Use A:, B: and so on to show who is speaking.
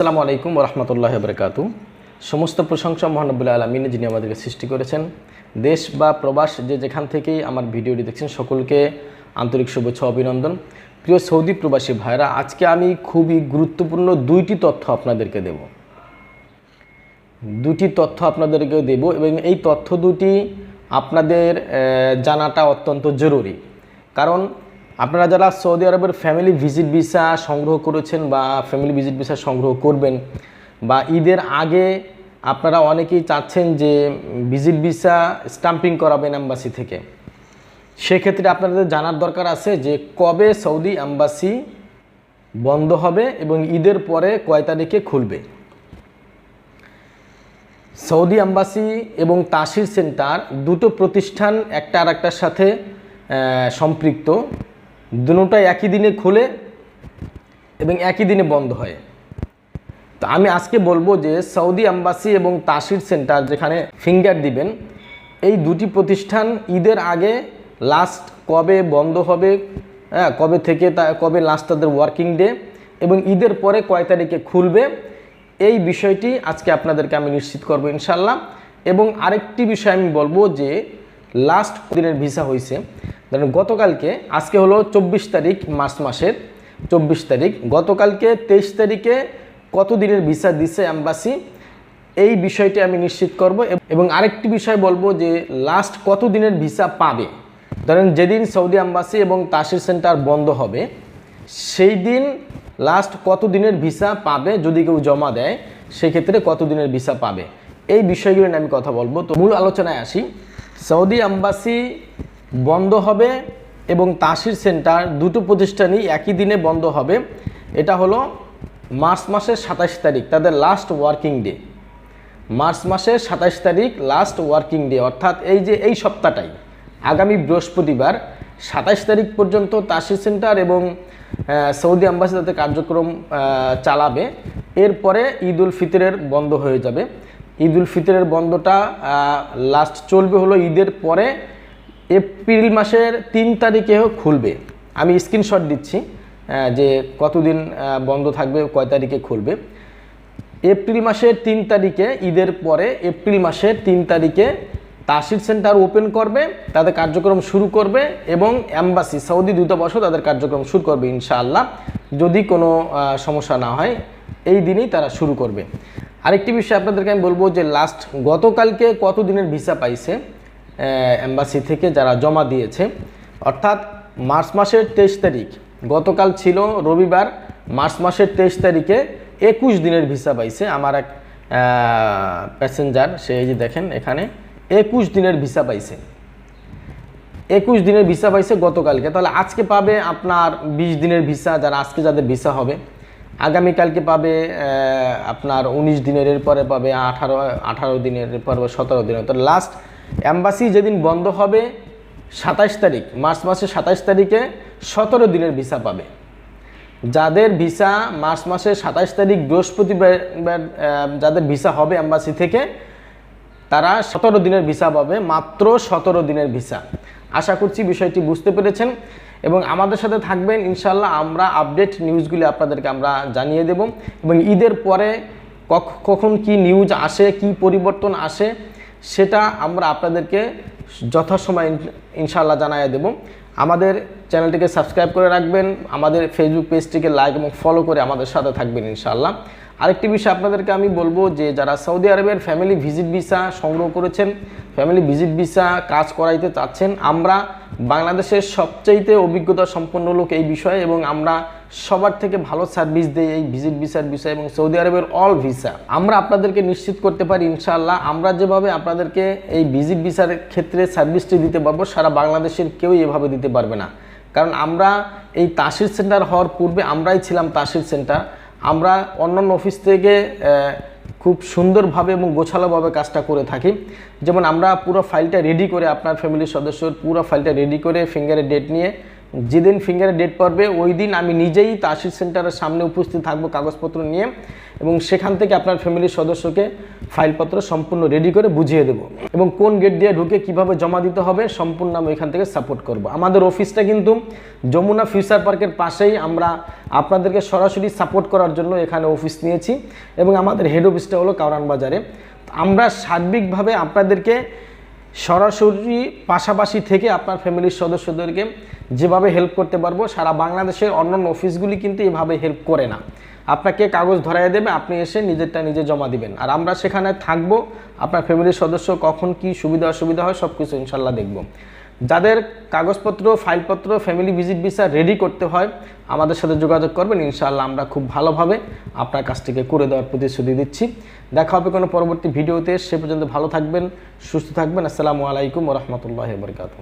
A: আসসালামু আলাইকুম রহমতুল্লাহ বরকাত সমস্ত প্রশংসা মহানবুল্লাহ আলমিন যিনি আমাদেরকে সৃষ্টি করেছেন। দেশ বা প্রবাস যে যেখান থেকেই আমার ভিডিওটি দেখছেন, সকলকে আন্তরিক শুভেচ্ছা অভিনন্দন। প্রিয় সৌদি প্রবাসী ভাইরা আজকে আমি খুবই গুরুত্বপূর্ণ দুইটি তথ্য আপনাদেরকে দেব। দুটি তথ্য আপনাদেরকে দেব এবং এই তথ্য দুটি আপনাদের জানাটা অত্যন্ত জরুরি। কারণ আপনারা যারা সৌদি আরবের ফ্যামিলি ভিজিট ভিসা সংগ্রহ করেছেন বা ফ্যামিলি ভিজিট ভিসা সংগ্রহ করবেন বা ঈদের আগে আপনারা অনেকেই চাচ্ছেন যে ভিজিট ভিসা স্টাম্পিং করাবেন অ্যাম্বাসি থেকে, সেক্ষেত্রে আপনাদের জানার দরকার আছে যে কবে সৌদি অ্যাম্বাসি বন্ধ হবে এবং ঈদের পরে কয় তারিখে খুলবে। সৌদি অ্যাম্বাসি এবং তাসির সেন্টার দুটো প্রতিষ্ঠান একটা আর একটার সাথে সম্পৃক্ত। দুটোটাই একই দিনে খুলে এবং একই দিনে বন্ধ হয়। তো আমি আজকে বলব যে সৌদি অ্যাম্বাসি এবং তাসির সেন্টার যেখানে ফিঙ্গার দিবেন, এই দুটি প্রতিষ্ঠান ঈদের আগে লাস্ট কবে বন্ধ হবে হ্যাঁ কবে থেকে তা, কবে লাস্ট তাদের ওয়ার্কিং ডে এবং ঈদের পরে কয় তারিখে খুলবে, এই বিষয়টি আজকে আপনাদেরকে আমি নিশ্চিত করব ইনশাল্লাহ এবং আরেকটি বিষয় আমি বলব যে, লাস্ট দিনের ভিসা হয়েছে ধরেন গতকালকে, আজকে হলো চব্বিশ তারিখ মার্চ মাসের চব্বিশ তারিখ। গতকালকে তেইশ তারিখে কত দিনের ভিসা দিছে অ্যাম্বাসি এই বিষয়টি আমি নিশ্চিত করব এবং আরেকটি বিষয় বলব যে লাস্ট কত দিনের ভিসা পাবে? ধরেন যেদিন সৌদি অ্যাম্বাসি এবং তাসির সেন্টার বন্ধ হবে, সেই দিন লাস্ট কত দিনের ভিসা পাবে যদি কেউ জমা দেয়, সেক্ষেত্রে কত দিনের ভিসা পাবে? এই বিষয়গুলো নিয়ে আমি কথা বলব। তো মূল আলোচনায় আসি। সৌদি অ্যাম্বাসি বন্ধ হবে এবং তাসির সেন্টার দুটো প্রতিষ্ঠানই একই দিনে বন্ধ হবে। এটা হলো মার্চ মাসের সাতাশ তারিখ, তাদের লাস্ট ওয়ার্কিং ডে মার্চ মাসের সাতাশ তারিখ লাস্ট ওয়ার্কিং ডে অর্থাৎ এই যে এই সপ্তাহটাই, আগামী বৃহস্পতিবার সাতাশ তারিখ পর্যন্ত তাসির সেন্টার এবং সৌদি অ্যাম্বাসি তাদের কার্যক্রম চালাবে। এরপরে ঈদ উল ফিতরের বন্ধ হয়ে যাবে। ঈদ উল ফিতরের বন্ধটা লাস্ট চলবে হলো ঈদের পরে এপ্রিল মাসের তিন তারিখেও খুলবে। আমি স্ক্রিনশট দিচ্ছি যে কতদিন বন্ধ থাকবে, কয় তারিখে খুলবে। এপ্রিল মাসের তিন তারিখে, ঈদের পরে এপ্রিল মাসের তিন তারিখে তাসির সেন্টার ওপেন করবে, তাদের কার্যক্রম শুরু করবে এবং অ্যাম্বাসি সৌদি দূতাবাসও তাদের কার্যক্রম শুরু করবে, ইনশাআল্লাহ। যদি কোনো সমস্যা না হয়, এই দিনেই তারা শুরু করবে। আরেকটি বিষয় আপনাদেরকে আমি বলব যে লাস্ট গতকালকে কত দিনের ভিসা পাইছে? অ্যাম্বাসি থেকে যারা জমা দিয়েছে। অর্থাৎ মার্চ মাসের তেইশ তারিখ, গতকাল ছিল রবিবার, মার্চ মাসের তেইশ তারিখে একুশ দিনের ভিসা পাইছে আমার এক প্যাসেঞ্জার সে যে দেখেন এখানে, একুশ দিনের ভিসা পাইছে। একুশ দিনের ভিসা পাইছে গতকালকে, তাহলে আজকে পাবে আপনার বিশ দিনের ভিসা, যারা আজকে যাদের ভিসা হবে। আগামীকালকে পাবে আপনার উনিশ দিনের, এরপরে পাবে আঠারো আঠারো দিনের, এরপর সতেরো দিনের। তো লাস্ট অ্যাম্বাসি যেদিন বন্ধ হবে সাতাশ তারিখ, মার্চ মাসের সাতাশ তারিখে সতেরো দিনের ভিসা পাবে। যাদের ভিসা মার্চ মাসের সাতাশ তারিখ বৃহস্পতিবার যাদের ভিসা হবে অ্যাম্বাসি থেকে, তারা সতেরো দিনের ভিসা পাবে, মাত্র সতেরো দিনের ভিসা। আশা করছি বিষয়টি বুঝতে পেরেছেন এবং আমাদের সাথে থাকবেন ইনশাল্লাহ আমরা আপডেট নিউজগুলি আপনাদেরকে আমরা জানিয়ে দেব এবং ঈদের পরে কখন কি নিউজ আসে, কি পরিবর্তন আসে সেটা আমরা আপনাদেরকে যথাসময় ইনশাল্লাহ জানাইয়া দেব। আমাদের চ্যানেলটিকে সাবস্ক্রাইব করে রাখবেন, আমাদের ফেসবুক পেজটিকে লাইক এবং ফলো করে আমাদের সাথে থাকবেন ইনশাল্লাহ আরেকটি বিষয় আপনাদেরকে আমি বলব যে, যারা সৌদি আরবের ফ্যামিলি ভিজিট ভিসা সংগ্রহ করেছেন ফ্যামিলি ভিজিট ভিসা কাজ করাইতে চাচ্ছেন, আমরা বাংলাদেশের সবচাইতে অভিজ্ঞতা সম্পন্ন লোক এই বিষয়ে এবং আমরা সবার থেকে ভালো সার্ভিস দেই এই ভিজিট ভিসার বিষয়ে এবং সৌদি আরবের অল ভিসা আমরা আপনাদেরকে নিশ্চিত করতে পারি ইনশাআল্লাহ, আমরা যেভাবে আপনাদেরকে এই ভিজিট ভিসার ক্ষেত্রে সার্ভিসটি দিতে পারব, সারা বাংলাদেশের কেউই এভাবে দিতে পারবে না। কারণ আমরা এই তাসির সেন্টার হওয়ার পূর্বে আমরাই ছিলাম তাসির সেন্টার আমরা অন্যান্য অফিস থেকে খুব সুন্দরভাবে এবং গোছালোভাবে কাজটা করে থাকি। যেমন আমরা পুরো ফাইলটা রেডি করে আপনার ফ্যামিলির সদস্যর পুরো ফাইলটা রেডি করে ফিঙ্গারের ডেট নিয়ে যেদিন ফিঙ্গারের ডেট পড়বে, ওই দিন আমি নিজেই তাসির সেন্টারের সামনে উপস্থিত থাকব কাগজপত্র নিয়ে। এবং সেখান থেকে আপনার ফ্যামিলির সদস্যকে ফাইলপত্র সম্পূর্ণ রেডি করে বুঝিয়ে দেবো। এবং কোন গেট দিয়ে ঢুকে কীভাবে জমা দিতে হবে সম্পূর্ণ আমি এখান থেকে সাপোর্ট করব। আমাদের অফিসটা কিন্তু যমুনা ফিউচার পার্কের পাশেই আমরা আপনাদেরকে সরাসরি সাপোর্ট করার জন্য এখানে অফিস নিয়েছি এবং আমাদের হেড অফিসটা হলো কাউরান বাজারে। আমরা সার্বিকভাবে আপনাদেরকে সরাসরি পাশাপাশি থেকে আপনার ফ্যামিলির সদস্যদেরকে যেভাবে হেল্প করতে পারব, সারা বাংলাদেশের অন্যান্য অফিসগুলি কিন্তু এভাবে হেল্প করে না। আপনাকে কাগজ ধরাই দেবে, আপনি এসে নিজেরটা নিজে জমা দিবেন। আর আমরা সেখানে থাকব, আপনার ফ্যামিলির সদস্য কখন কি সুবিধা অসুবিধা হয় সব কিছু ইনশাল্লাহ দেখব। যাদের কাগজপত্র, ফাইলপত্র, ফ্যামিলি ভিজিট ভিসা রেডি করতে হয়, আমাদের সাথে যোগাযোগ করবেন, ইনশাআল্লাহ আমরা খুব ভালোভাবে আপনার কাজটিকে করে দেওয়ার প্রতিশ্রুতি দিচ্ছি। দেখা হবে কোনো পরবর্তী ভিডিওতে, সে পর্যন্ত ভালো থাকবেন, সুস্থ থাকবেন। আসসালামু আলাইকুম রহমতুল্লাহ বরকাত